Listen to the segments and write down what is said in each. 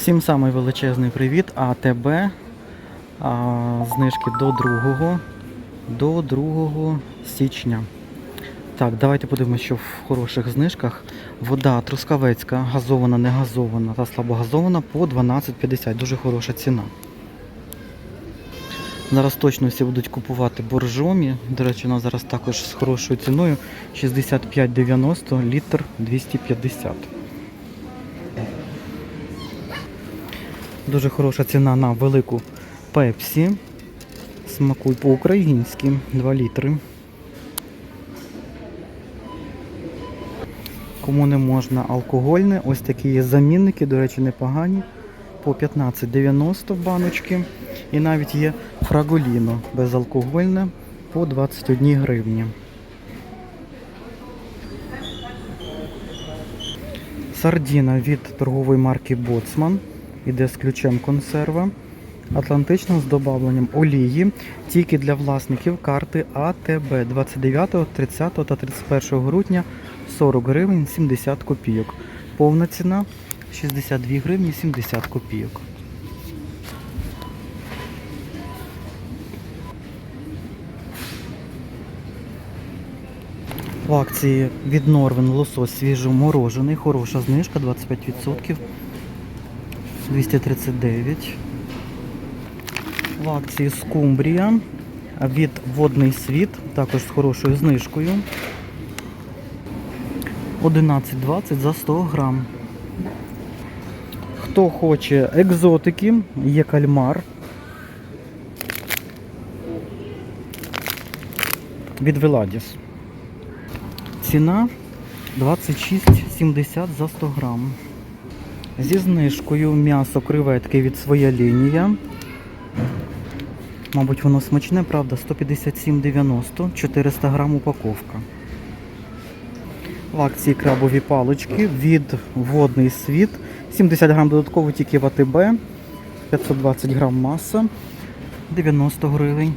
Всім самий величезний привіт. АТБ. А, знижки до 2, до 2 січня. Так, давайте подивимося, що в хороших знижках. Вода трускавецька, газована, не газована та слабогазована по 12,50. Дуже хороша ціна. Зараз точно всі будуть купувати боржомі. До речі, вона зараз також з хорошою ціною 65,90 літр 250. Дуже хороша ціна на велику пепсі. Смакуй по-українськи 2 літри. Кому не можна алкогольне, ось такі є замінники, до речі, непогані. По 15,90 баночки. І навіть є фраголіно безалкогольне по 21 гривні. Сардіна від торгової марки Боцман. Іде з ключем консерва. Атлантична з додавленням олії тільки для власників карти АТБ 29, 30 та 31 грудня 40 гривень 70 копійок. Повна ціна 62 гривні 70 копійок. В акції від Норвен лосось свіжоморожений, хороша знижка 25%. 239. В акції скумбрія від водний світ, також з хорошою знижкою. 11,20 за 100 грам. Хто хоче екзотики, є кальмар. Від Веладіс. Ціна 26,70 за 100 грам. Зі знижкою м'ясо креветки від своя лінія. Мабуть, воно смачне, правда, 157,90, 400 грам упаковка. В акції крабові палички від водний світ. 70 грам додатково тільки в АТБ. 520 грам маса. 90 гривень.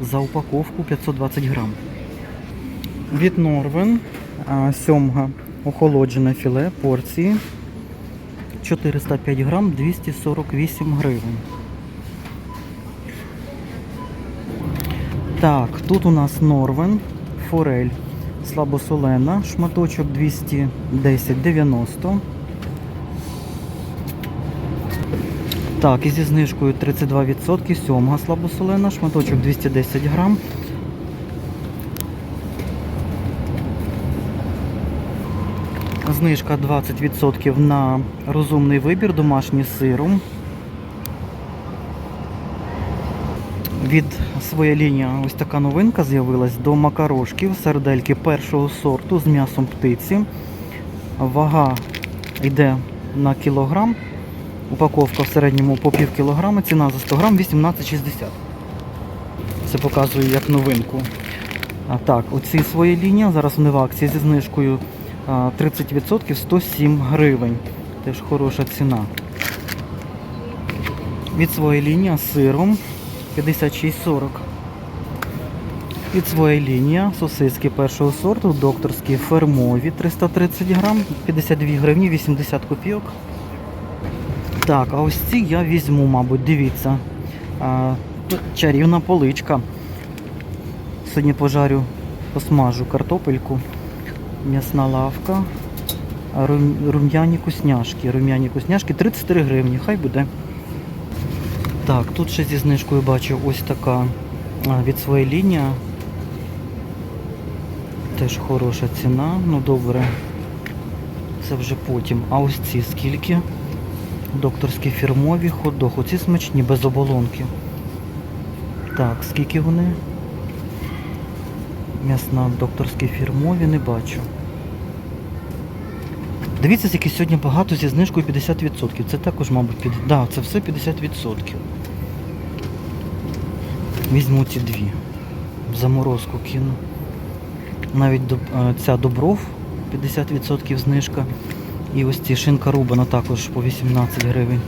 За упаковку 520 грам. Від Норвен сьомга охолоджене філе порції. 405 грам 248 гривень. Так, тут у нас Норвен, форель слабосолена, шматочок 210,90. Так, і зі знижкою 32% сьомга слабосолена, шматочок 210 грам. Знижка 20% на розумний вибір, домашній з сиром. Від своєї лінії ось така новинка з'явилась до макарошків, сердельки першого сорту з м'ясом птиці. Вага йде на кілограм. Упаковка в середньому по пів кілограма, ціна за 100 грам 18,60. Це показую як новинку. А так, оці свої лінії, зараз вони в акції зі знижкою 30% 107 гривень. Теж хороша ціна. Від своєї лінії з сиром 56,40. Від своєї лінії сосиски першого сорту, докторські фермові 330 грам, 52 гривні 80 копійок. Так, а ось ці я візьму, мабуть, дивіться. Чарівна поличка. Сьогодні пожарю, посмажу картопельку, м'ясна лавка, рум'яні кусняшки. Рум'яні кусняшки 33 гривні, хай буде. Так, тут ще зі знижкою бачу ось така від своєї лінії. Теж хороша ціна, ну добре. Це вже потім. А ось ці скільки? Докторські фірмові хот-дог. Оці смачні, без оболонки. Так, скільки вони? М'ясна докторські фірмові не бачу. Дивіться, скільки сьогодні багато зі знижкою 50%. Це також, мабуть, під... да, це все 50%. Візьму ці дві. Заморозку кину. Навіть до... е, ця добров 50% знижка. І ось ці шинка рубана також по 18 гривень.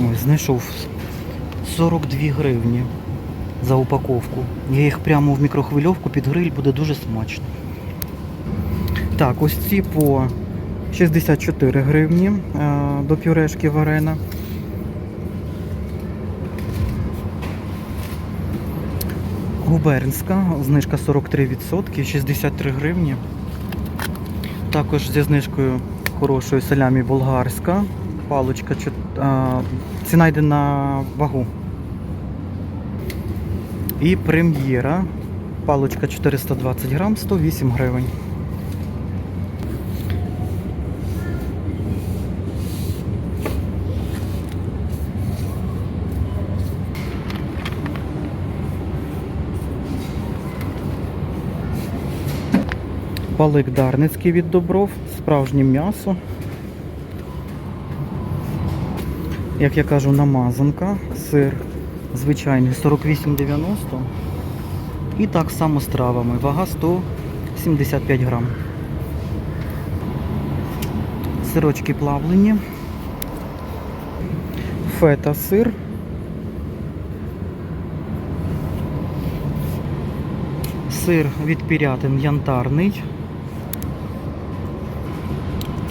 Ой, знайшов 42 гривні за упаковку. Я їх прямо в мікрохвильовку під гриль буде дуже смачно. Так, ось ці по 64 гривні е, до пюрешки варена. Губернська, знижка 43%, 63 гривні. Також зі знижкою хорошою салямі болгарська. Палочка, ціна йде на вагу. І прем'єра. Палочка 420 грам, 108 гривень. Палик Дарницький від Добров, справжнє м'ясо. Як я кажу, намазанка, сир звичайний 48,90. І так само з травами. Вага 175 грам. Сирочки плавлені. Фета сир. Сир від пірятин янтарний.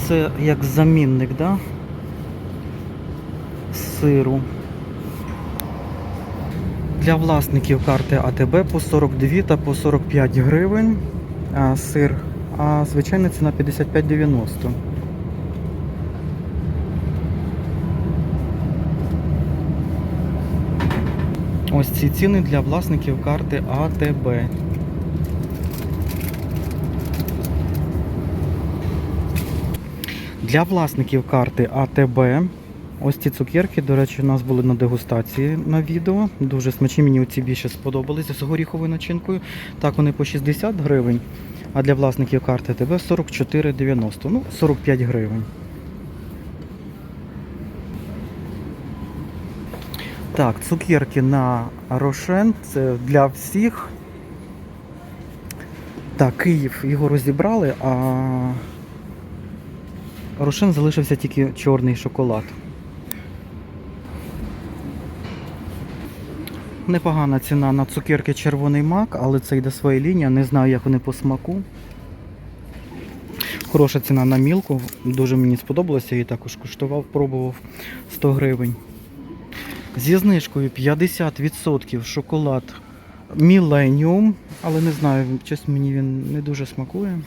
Це як замінник, да? Сиру. Для власників карти АТБ по 42 та по 45 гривень а, сир, а звичайна ціна 55,90. Ось ці ціни для власників карти АТБ. Для власників карти АТБ ось ці цукерки, до речі, у нас були на дегустації на відео. Дуже смачні, мені ці більше сподобалися з горіховою начинкою. Так, вони по 60 гривень, а для власників карти АТБ 44,90, ну 45 гривень. Так, цукерки на Рошен, це для всіх. Так, Київ його розібрали, а Рошен залишився тільки чорний шоколад. Непогана ціна на цукерки червоний мак, але це йде своя лінія, не знаю, як вони по смаку. Хороша ціна на мілку, дуже мені сподобалося, її також куштував, пробував 100 гривень. Зі знижкою 50% шоколад Millennium, але не знаю, чесно, мені він не дуже смакує.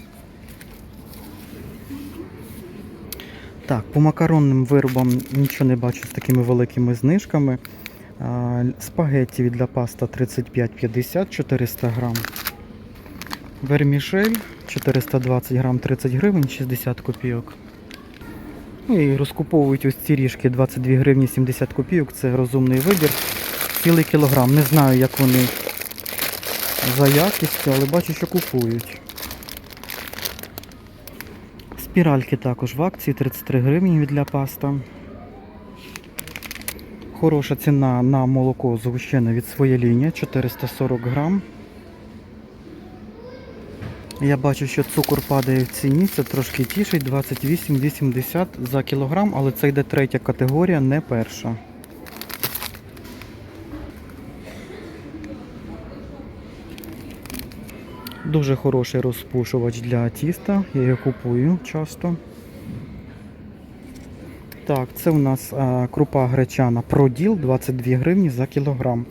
Так, по макаронним виробам нічого не бачу з такими великими знижками. Спагетті для паста 35,50 400 грам. Вермішель 420 грам 30 гривень 60 копійок. Ну і розкуповують ось ці ріжки 22 гривні 70 копійок. Це розумний вибір. Цілий кілограм. Не знаю, як вони за якістю, але бачу, що купують. Спіральки також в акції 33 гривні для паста. Хороша ціна на молоко згущене від своєї лінії 440 грам. Я бачу, що цукор падає в ціні, це трошки тішить, 28,80 за кілограм, але це йде третя категорія, не перша. Дуже хороший розпушувач для тіста, я його купую часто. Так, це у нас а, крупа гречана Проділ 22 гривні за кілограм.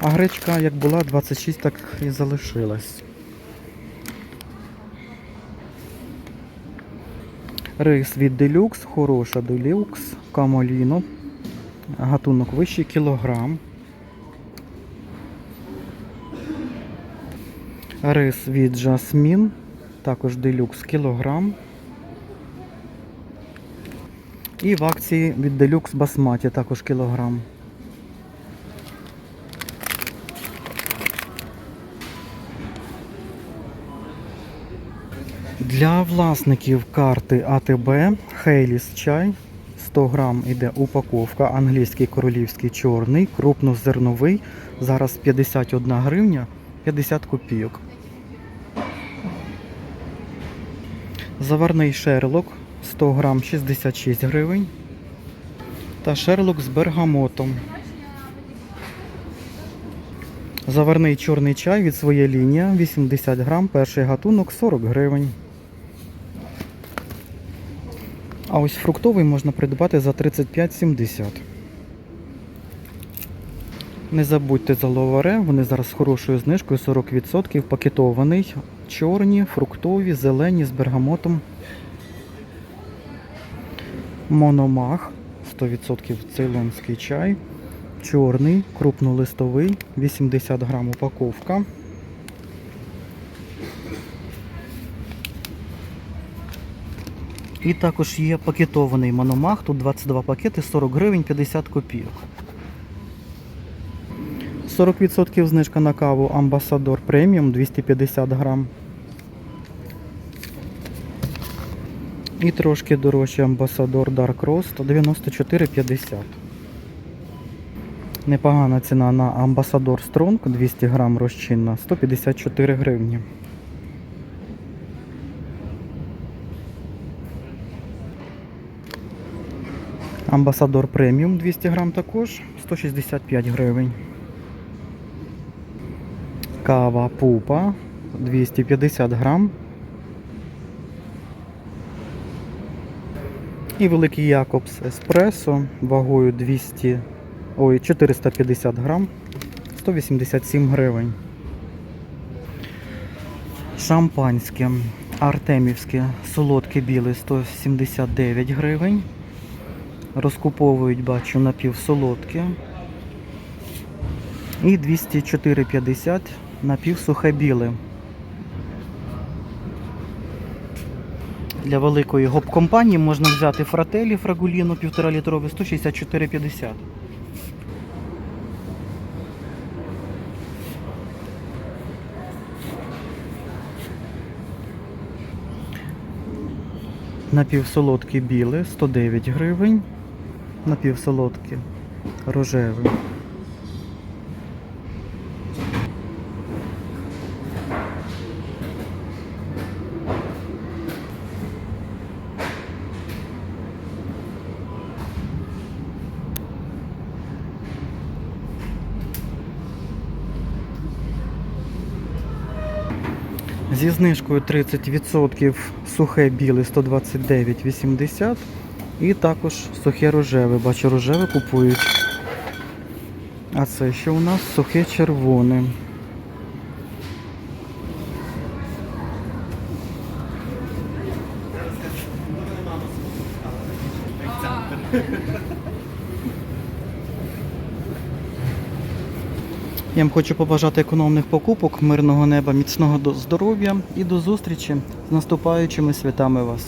А гречка як була 26, так і залишилась. Рис від Делюкс, хороша Делюкс, Камоліно. Гатунок вищий кілограм. Рис від Жасмін, також Делюкс кілограм. І в акції від Делюкс Басматі також кілограм. Для власників карти АТБ Хейліс чай 100 грам іде упаковка, англійський королівський чорний, крупнозерновий. Зараз 51 гривня 50 копійок. Заварний шерлок 100 грам 66 гривень. Та шерлок з бергамотом. Заварний чорний чай від своєї лінії 80 грам, перший гатунок 40 гривень. А ось фруктовий можна придбати за 35,70. Не забудьте за ловаре, вони зараз з хорошою знижкою 40%, пакетований. Чорні, фруктові, зелені з бергамотом. Мономах 100% цейлонський чай. Чорний, крупнолистовий, 80 грам упаковка. І також є пакетований мономах, тут 22 пакети, 40 гривень 50 копійок. 40% знижка на каву Амбасадор преміум 250 грам. І трошки дорожче Амбасадор Dark Roast 94,50. Непогана ціна на Амбасадор Стронг 200 грам розчинна 154 гривні. Амбасадор преміум 200 грам також 165 гривень. Кава пупа 250 грам. І великий Якобс Еспресо вагою 200, ой, 450 грам 187 гривень. Шампанське Артемівське солодке біле 179 гривень. Розкуповують, бачу, напівсолодке. І 204,50 напівсухе біле. Для великої гоп-компанії можна взяти фрателі фрагуліну 1,5 літрове 164,50. Напівсолодке біле 109 гривень. Напівсолодке рожеве. Зі знижкою 30% сухе біле 129,80 і також сухе рожеве. Бачу, рожеве купують. А це що у нас сухе червоне. Я вам хочу побажати економних покупок, мирного неба, міцного здоров'я і до зустрічі з наступаючими святами вас.